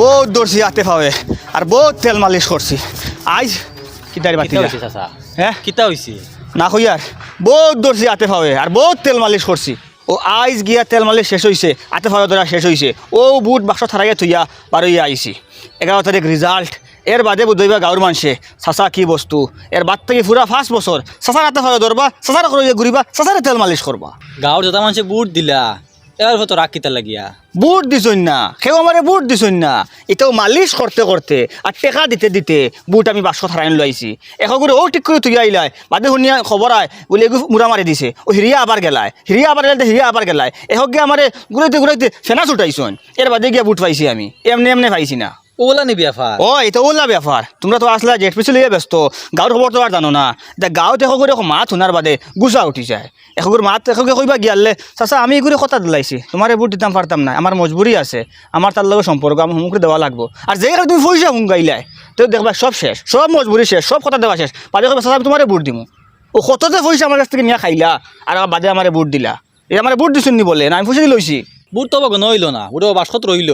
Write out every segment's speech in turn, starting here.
বহুত দৌড়ছি হাতে পাবে আর বহুত তেল মালিশ করছি। আজ কিতারি বাতি হ্যাঁ? কিতা হইছে? না কইয়ার বহুত দৌড়ছি হাতে পাবে আর বহুত তেল মালিশ করছি। ও আইজ গিয়া তেল মালিশ শেষ হয়েছে হাতে পাবে ধরা শেষ হয়েছে ও বুট বাক্স থারাইয়া থইয়া বারোইয়া আইছি। এগারো তারিখ রেজাল্ট এর বাদে বুধইবা গাঁর মানুষে চাচা কি বস্তু? এর বাদ থেকে পুরা ফার্স্ট বছর চাচার হাতে পাবে ধরবা চাচার করে ঘুরিবা চাচারে তেল মালিশ করবা গাঁৱৰ যতা মানুহে বুট দিলা। এবাৰ ফটো রাগ লাগিয়া। বুট দিছই না, সেও আমারে বুট দিছই না। এটাও মালিশ করতে করতে আর টেকা দিতে দিতে বুট আমি বাক্স থারাইন লাইছি এখন করে ও ঠিক করে তুই আইলাই। বাদে শুনিয়া খবর আয় বলে এগু মুড়া মারি দিছে। ও হিরিয়া আবার গেলায় হিরিয়া আবার গেলে হিরিয়া আবার গেলায় এখন গিয়ে আমারে ঘুরাইতে ঘুরাইতে ফেনা ছুটাইছন এর বাদে গিয়া বুট পাইছি আমি। এমনি এমনি পাইছি না। ওলা নিবি আফার ও এটা ওলা ব্যাপার তোমরা তো আসলা জেট পিছু লিয়ে ব্যস্ত গাঁৱৰ খবৰ তো আর জানো না। গাঁৱত মাত শুনার বাদে গুছা উঠি যায়। এশ কৰি মাত এশকে কইবা গিয়ালে চাচা আমি এগুলি কথা দিলাইছি তোমার বুট দিতাম পারতাম না আমার মজবুরি আছে। আমার তার লগে সম্পর্ক আমি হুমুক দেওয়া লাগবো। আর যে তুমি পয়সা হুঙ্গাইলাই তো দেখবা সব শেষ সব মজবুরি শেষ সব কথা দেওয়া শেষ। বাদে কইবা চাচা আমি তোমারে বুট দিমু। ও কততে পয়সা আমার কাছ থেকে নিয়ে খাইলা? আর আমার বাদে আমারে বুট দিলা। এই আমার বুট দিছুন নি বলে? না আমি দি লইছি বুট তো বগন হইল না বুট বাসকত রইল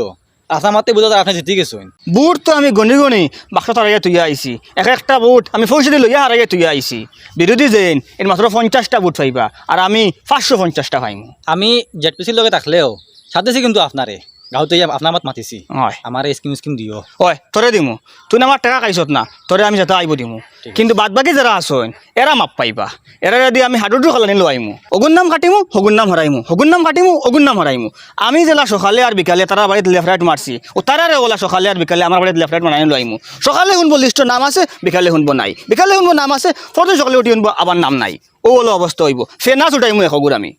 আশা মাতে বুঝা আপনি জিতি গেছেন। বুট তো আমি গণি গণি বাক্স হারাইয়া তুই আইছি এক একটা বুট আমি পয়সা দিল ইয়া হারাইয়া তুই আইছি বিরোধী যেন এর মাত্র পঞ্চাশটা বুট পাইবা আর আমি পাঁচশো পঞ্চাশটা পাইমু। আমি জেট পিসির লগে থাকলেও সাথেছি কিন্তু আপনারে গাঁৱতে আপনার মাত মাতিছি। হয়। আমার স্কিম স্কিম দিও হয় তোরে দিমু। তুই আমার টাকা খাইছত না তোরে আমি যাতে আইব দিমু। কিন্তু বাদ বাকি যারা আসন এরা মাপ পাইবা। এরা যদি আমি হাডুডু খালানি লো আইমু অগুন নাম কাটিমু হগুন নাম হরাইমু হগুন নাম কাটিমু অগুন নাম হরাইমু আমি জেলা সকালে আর বিকালে তারা বাড়িতে লেফট রাইট মারছি ও তারারে ওলা সকালে আর বিকালে আমার বাড়িতে লেফট রাইট মারাই লো আইমু সকালে শুনব লিস্টর নাম আছে বিকালে শুনব নাই। বিকালে শুনব নাম আছে ফটো সকালে উঠি শুনব আবার নাম নাই। ও ওলো অবস্থা হইব। ফে না ছুটাইমু এশগুর আমি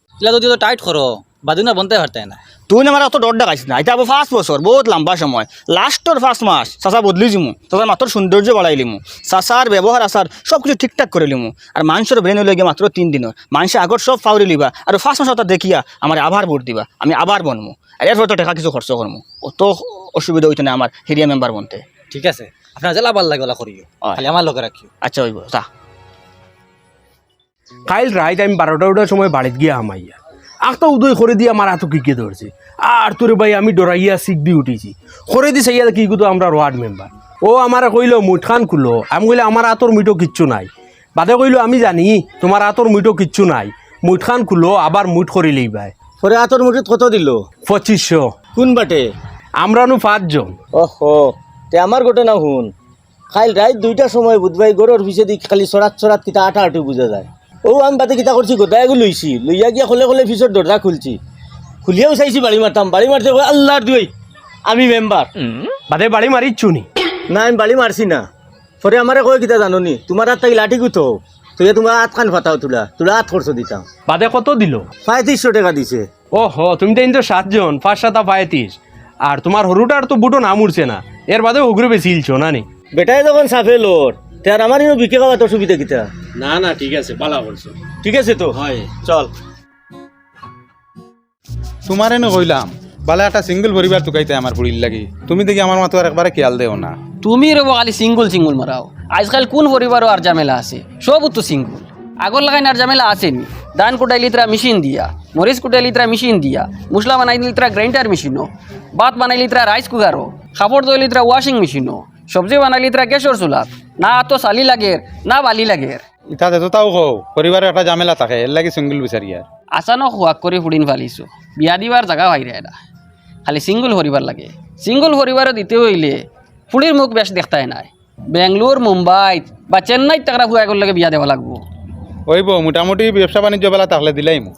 যদি টাইট করো বাদিনা বনতে পারতে না। তুই আমার অত ডর দেখাইছিস না। এটা আবার ফার্স্ট বছর বহুত লম্বা সময়। লাস্টর ফার্স্ট মাস চাচা বদলি দিমু চাচার মাত্র সৌন্দর্য বাড়াই লিমু চাচার ব্যবহার আচার সব কিছু ঠিকঠাক করে লিমু আর মানুষের ব্রেন হইলে গিয়ে মাত্র তিন দিনের। মানুষে আগর সব ফাউরি লিবা। আর ফার্স্ট মাস ওটা দেখিয়া আমার আবার ভোট দিবা। আমি আবার বনমু। আর এরপর তো টাকা কিছু খরচ করমু। অত অসুবিধা হইতো না আমার হেরিয়া মেম্বার বনতে। ঠিক আছে। আপনার জেলা ভালো লাগে ওলা করিও। খালি আমার লগে রাখিও আচ্ছা হইব তা কাইল রাইত আমি বারোটা সময় বাড়িত গিয়া হামাইয়া। আখটা উদয় করে দিয়ে আমার হাতও কিকে ধরছে? আর তোরে ভাই আমি ডরাইয়া শিখ দিয়ে উঠেছি। করে দি সাইয়া কি তো আমরা ওয়ার্ড মেম্বার। ও আমার কইলো মুঠখান খুলো আমি কইলে আমার হাতর মিটো কিচ্ছু নাই। বাদে কইলো আমি জানি তোমার হাতর মিটো কিচ্ছু নাই। মুঠখান খুলো আবার মুঠ করে লইবাই পরে আতর মুঠিত কত দিল? পঁচিশশো। কোন বাটে? আমরা নু পাঁচজন। ওহো তে আমার গোটে না শুন খাইল রাত দুইটা সময় বুধবাই গরুর পিছে দি খালি চরাত চরাত কিতা আটা আটু বুঝা যায়। ও আমি বাতে কিতা করছি গোটাই গো লইছি লইয়া গিয়া খোলে খোলে পিছর দরজা খুলছি। খুলিয়াও চাইছি বাড়ি মারতাম বাড়ি মারতে আল্লাহর দুই আমি মেম্বার বাদে বাড়ি মারিচ্ছু নি? না আমি বাড়ি মারছি না। পরে আমারে কয় কিতা জাননি তোমার হাত থাকি লাঠি গুতো তুই তোমার হাত খান ফাটাও তুলা তুলা হাত খরচ দিতাম বাদে কত দিল? পঁয়ত্রিশশো টাকা দিছে। ও হ তুমি তো কিন্তু সাতজন পাঁচ সাতা পঁয়ত্রিশ আর তোমার হরুটার তো বুটো নাম উঠছে না। এর বাদে উগ্রে বেশি ইলছো না নি? বেটাই যখন সাফে লোর তে আর আমার বিকে খাওয়া তোর সুবিধা কিতা? না না ঠিক আছে পালা করছ ঠিক আছে তো? হয়। চল। তোমারে নো কইলাম বালা একটা সিঙ্গেল পরিবার তুকাইতে আমার পুরীর লাগি। তুমি দেখি আমার মাতো আর একবারে খেয়াল দেও না। তুমি রব খালি সিঙ্গুল সিঙ্গুল মারাও। আজকাল কোন পরিবারও আর ঝামেলা আছে? সব তো সিঙ্গুল আগর লাগাইন আর ঝামেলা আসেনি। ধান কুটাইলি তারা মেশিন দিয়া মরিচ কুটাইলি তারা মেশিন দিয়া মশলা বানাইলি তারা গ্রাইন্ডার মেশিনও ভাত বানাইলি তারা রাইস কুকারও কাপড় ধুইলি তারা ওয়াশিং মেশিনও সবজি বানাইলি তারা গ্যাসের চুলাত। না তো চালি লাগের না বালি লাগের ইতাতে তো তাও কও পরিবারে একটা ঝামেলা থাকে এর লাগি সিঙ্গেল বিচারি আর আচানক হোয়াক করে ফুডিন ফালিছো। বিয়া দিবার জাগা বাইরে এটা। খালি সিঙ্গুল হরিবার লাগে। সিঙ্গুল হরিবারও দিতে হইলে ফুলির মুখ বেশ দেখতাই নাই। বেঙ্গলোর মুম্বাইত বা চেন্নাইত টাকা ফুয়া লাগে বিয়া দেওয়া লাগবো। ওইব মোটামুটি ব্যবসা বাণিজ্য বেলা তাহলে দিলাই মু।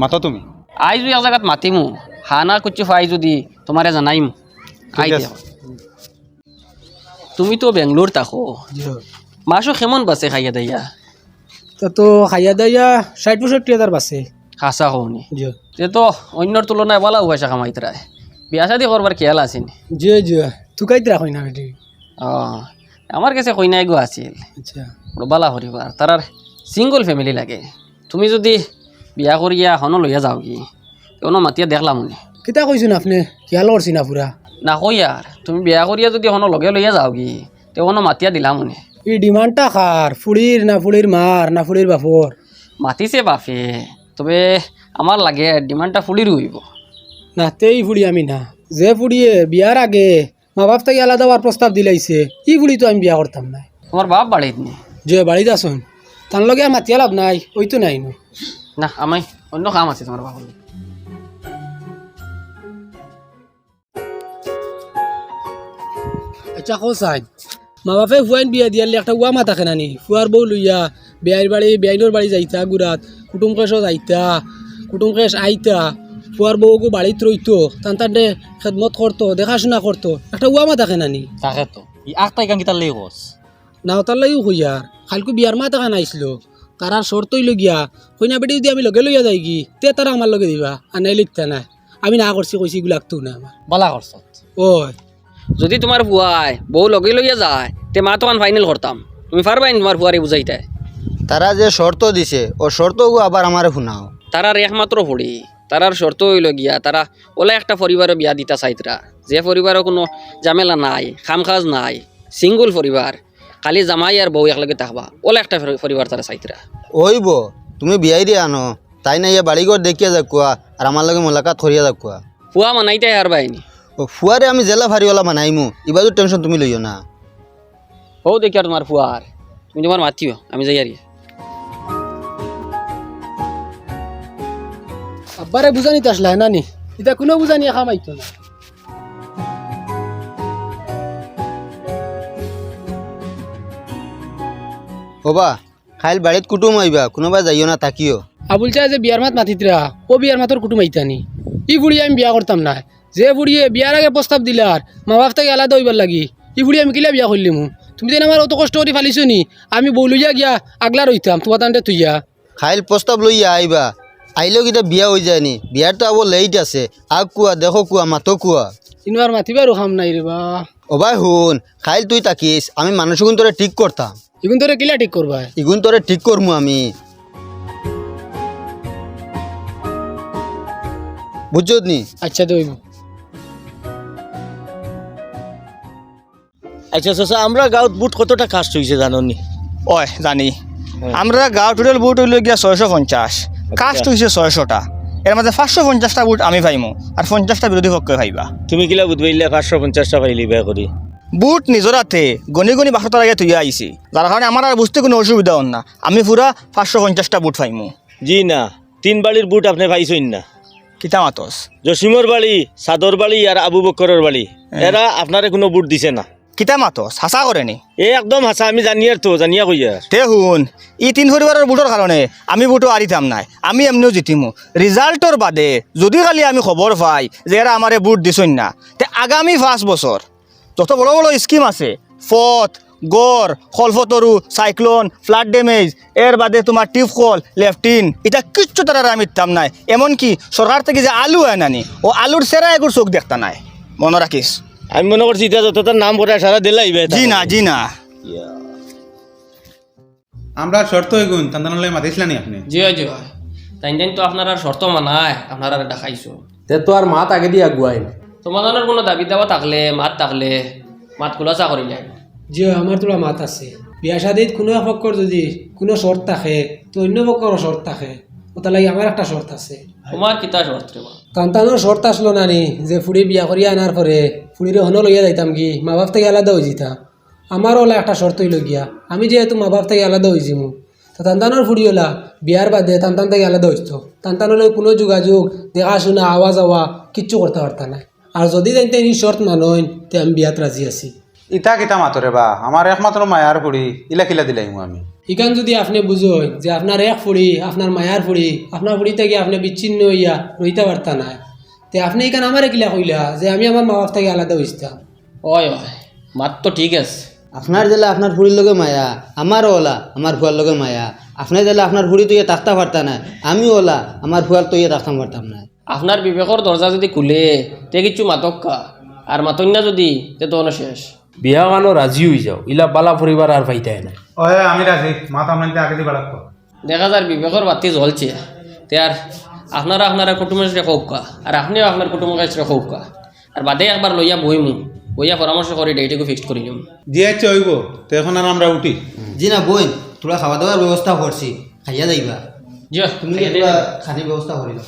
মাতো তুমি? আই যদি এক জায়গাত মাতিমু। হানা কুচি ফাই যদি তোমারে জানাইম। আই দিয়া। তুমি তো বেঙ্গলোর থাকো মাসও কেমন বাসে খাইয়া দাইয়া? তা তো খাইয়া দাইয়া ষাট পঁয়ষট্টি হাজার বাসে খাসা হওনি যে তো অন্যর তুলনায় বলা পয়সা কামাইতে রায় বিয়া শাদি করবার খেয়াল আসেনি জি জি তুকাইত রাখই না বেটি ও আমার কাছে কইনাই গো আছিল। আচ্ছা। বালা হরিবার তারার সিঙ্গল ফ্যামিলি লাগে। তুমি যদি বিয়া করিয়া হনো লইয়া যাও কি? কোনো মাতিয়া দেখলাম কিতা কইছেন আপনি? খেয়াল করছি না পুরা না কই আর তুমি বিয়া করিয়া যদি হনো লগে লইয়া যাও কি? তে কোনো মাতিয়া দিলাম মনে। এই ডিমান্ডটা খার ফুড়ির না ফুড়ির মার না ফুড়ির বাপর মাতিছে বাপে তবে আমার লাগে ডিমান্ডটা ফুলির হইব না তেই ফুড়ি আমি না যে ফুড়িয়ে বিয়ার আগে মা বাপ থেকে আলাদা হওয়ার প্রস্তাব দিলাইছে ই ফুড়ি তো আমি বিয়া করতাম না তোমার বাপ বাড়িত নি? যে বাড়িতে আসুন তার লগে আর মাতিয়া লাভ নাই ওই তো নাই নো। না আমি অন্য কাম আছে তোমার বাবার আচ্ছা কো সাইন মা বাপে ফুয়াইন বিয়া দিয়ালে একটা উয়া মাথা খেনানি ফুয়ার বউ লইয়া বেয়ার বাড়ি বেআইনোর বাড়ি যাইতা গুড়াত কুটুম কেশও যাইতা কুটুম কেশ আইতা ফুয়ার বউকো বাড়িত রইতো তান তান্ডে খেদমত করতো দেখাশোনা করতো একটা উয়া মাথা খেনানি তাকে তো ই আখটা ইকান কিতার লেগে কস নাও তার লাগিও কইয়ার খালকু বিয়ার মাথা খান আইছিল তার আর শর্তই লগিয়া কইনা বেটি যদি আমি লগে লইয়া যাই কি তে তারা আমার লগে দিবা আর নাই লিখতা নাই আমি না করছি কইছি এগুলো লাগতো না আমার বালা করছ ওই যদি তোমার ফুয়ায় বউ লগে লইয়া যায় তে মা তখন ফাইনাল করতাম তুমি পারবাই তোমার ফুয়ারে বুঝাইতে তারা যে শর্ত দিছে ও শর্তগু আবার আমারে শুনাও। তারার একমাত্র পড়ি তারার শর্ত হইল গিয়া তারা ওলা একটা পরিবারে বিয়া দিতা চাইতরা যে পরিবারের কোনো ঝামেলা নাই খাম খাজ নাই সিঙ্গুল পরিবার খালি জামাই আর বউ একলগে থাকবা। ওলা একটা পরিবার তারা চাইতরা ওইব তুমি বিয়াই দিয়ে আনো তাই না ইয়া বাড়িঘর দেখিয়া যাক কোয়া আর আমার লগে মোলাকাত করিয়া যাক কোয়া ফুয়া মানাইতে আর বাইনি ও ফুয়ারে আমি জেলা ভারিওয়ালা বানাইমু। ইবাদু টেনশন তুমি লইও না। ও দেখি আর তোমার ফুয়ার। তুমি তোমার মাতিও আমি যাই আর আব্বারে বুঝানি তো আসলা নানি? এটা কোনো বুঝানি খামাইতো না। ওবা খাইল বাড়িত কুটুম আইবা কোনোবা যাইও না তাকিও আবুল চাই যে বিয়ার মাত মাতিতরা ও বিয়ার মাতর কুটুম আইতানি। ই ফুড়িয়ে আমি বিয়া করতাম না। যে ফুড়িয়ে বিয়ার আগে প্রস্তাব দিলার মা বাপ থেকে আলাদা হইবার লাগি। ই ফুড়িয়ে আমি কিলা বিয়া করলিমু তুমি যেন আমার অত কষ্ট করে ফালিছো নি আমি বউ লইয়া গিয়া আগলা রইতাম তোমার তান্ডে তুইয়া খাইল প্রস্তাব লইয়া আইবা আইলেও কিটা বিয়া হয়ে যায়নি বিয়ার তো আবার লেট আছে। আগ কুয়া দেখো কুয়া মাতো কুয়া ইনবার মাতিবারও খাম নাই রে বা। ওবাই শুন। খাইল তুই তাকিস আমি মানুষগুন তোরে ঠিক করতাম ইগুন তোরে কিলা ঠিক করবা ইগুন তোরে ঠিক করমু আমি। বুঝছত নি? আচ্ছা দইব আচ্ছা চাচা আমরা গাঁৱত বুট কতটা কাষ্ট হয়েছে জানো নি ওই জানি আমরা গাঁও টোটাল বুট হইল গিয়া ছয়শো পঞ্চাশ কাস্ট হয়েছে ছয়শোটা। এর মধ্যে পাঁচশো পঞ্চাশটা বুট আমি পাইমু আর পঞ্চাশটা বিরোধী পক্ষে পাইবা তুমি কিলা বুধবাইলে পাঁচশো পঞ্চাশটা পাইলি বিয়া করি বুট নিজরাতে গণি গণি বাসটার আগে তুই আইছি যার কারণে আমার আর বুঝতে কোনো অসুবিধা হন না। আমি পুরা পাঁচশো পঞ্চাশটা বুট পাইমু জি না তিন বাড়ির বুট আপনি পাইছেন না। কিতা মাতস জসিমর বাড়ি সাদর বাড়ি আর আবু বক্করের বাড়ি এরা আপনারে কোনো বুট দিছে না। কিতা মাতস হাসা করেনি এ একদম হাসা আমি জানিয়ার তো জানিয়া কইয়ার তে শুন ই তিন পরিবারের বুটর কারণে আমি বুটো আরিতাম নাই আমি এমনিও জিতিমু। রিজাল্টর বাদে যদি খালি আমি খবর পাই যে এরা আমারে বুট দিছই না তে আগামী পাঁচ বছর যত বড় বড় স্কিম আছে ফত গড় খলফতরু সাইক্লোন ফ্লাড ড্যামেজ এর বাদে তোমার টিউবকল লেফটিন এটা কিচ্ছু তারা আমি দিতাম নাই। এমনকি সরকার থেকে যে আলু হয় নানি ও আলুর সেরা এগুর চোখ দেখতা নাই। মনে রাখিস আমি মনে করছি এটা যত তার নাম করে সারা দিলাই জি না জি না। আমরা শর্ত হইগুন তান্দানলে মাতিছিলেন আপনি। জয় জি তাই দিন তো আপনার আর শর্ত মানায় আপনার আর দেখাইছো তে তো আর মাত আগে দিয়ে আগুয়াই না তোমাদের কোনো দাবি দাবা থাকলে মাত থাকলে মাত খোলাসা করিলে যে আমার তোলা মাত আছে। বিয়া শাদিত কোনো এক পক্ষর যদি কোনো শর্ত থাকে তো অন্য পক্ষরও শর্ত থাকে। ওটা লাগি আমার একটা শর্ত আছে। তোমার কিতা শর্ত রে বা? শর্ত আসলো নানি যে ফুড়ি বিয়া করিয়া আনার পরে ফুড়িরে হনো লইয়া যাইতাম কি মা বাপ থেকে আলাদা হয়ে যেতাম আমারও ওলা একটা শর্ত হইল গিয়া আমি যেহেতু মা বাপ থেকে আলাদা হয়ে যাব তো তান্তানোর ফুড়ি ওলা বিয়ার বাদে তান্তান থেকে আলাদা হইত। তান্তানোর কোনো যোগাযোগ দেখাশোনা আওয়া যাওয়া কিচ্ছু করতে পারতা না। আর যদি জানতে এই শর্ত মানইন তে আমি বিয়াত রাজি আছি। ইতা কিতা মাতরে বা আমার একমাত্র মায়ার পড়ি ইলা কিলা দিলাইমু আমি। ইখান যদি আপনি বুঝেন যে আপনার এক ফুড়ি আপনার মায়ার ফুড়ি আপনার ফুড়ি থেকে আপনি বিচ্ছিন্ন হইয়া রইতে পারতা না। তে আপনি এখানে আমারে কিলা কইলা যে আমি আমার মা বাপ থেকে আলাদা হইতাম ওই ওই মাত তো ঠিক আছে। আপনার জেলা আপনার ফুড়ির লগে মায়া আমারও ওলা আমার ফুয়ার লগে মায়া। আপনার জেলা আপনার ফুড়ি তুই তাকতা পারতা না আমি ওলা আমার ফুয়ার তুই তাকতাম পারতাম না। আপনার বিবেকর দরজা যদি খুলে তে কিছু মাতক্কা আর মাতন না যদি তে তো শেষ বিয়া গানো রাজি হয়ে যাও। ইলা বালা পরিবার আর পাইতাই না ওহে আমি রাজি মাত আপনার আগে দিবা লাগতো দেখা যার বিবেকর বাতি জ্বলছে। তে আর আপনারা আপনারা কুটুমের রেখৌকা আর আপনিও আপনার কুটুমের কাছে রেখৌকা আর বাদে একবার লইয়া বইমু বইয়া পরামর্শ করে ডেটুকু ফিক্সড করে নিম দিয়েছে হইব। তো এখন আর আমরা উঠি। জি না বই তোরা খাওয়া দাওয়ার ব্যবস্থা করছি খাইয়া যাইবা। জিও তুমি খানির ব্যবস্থা করিল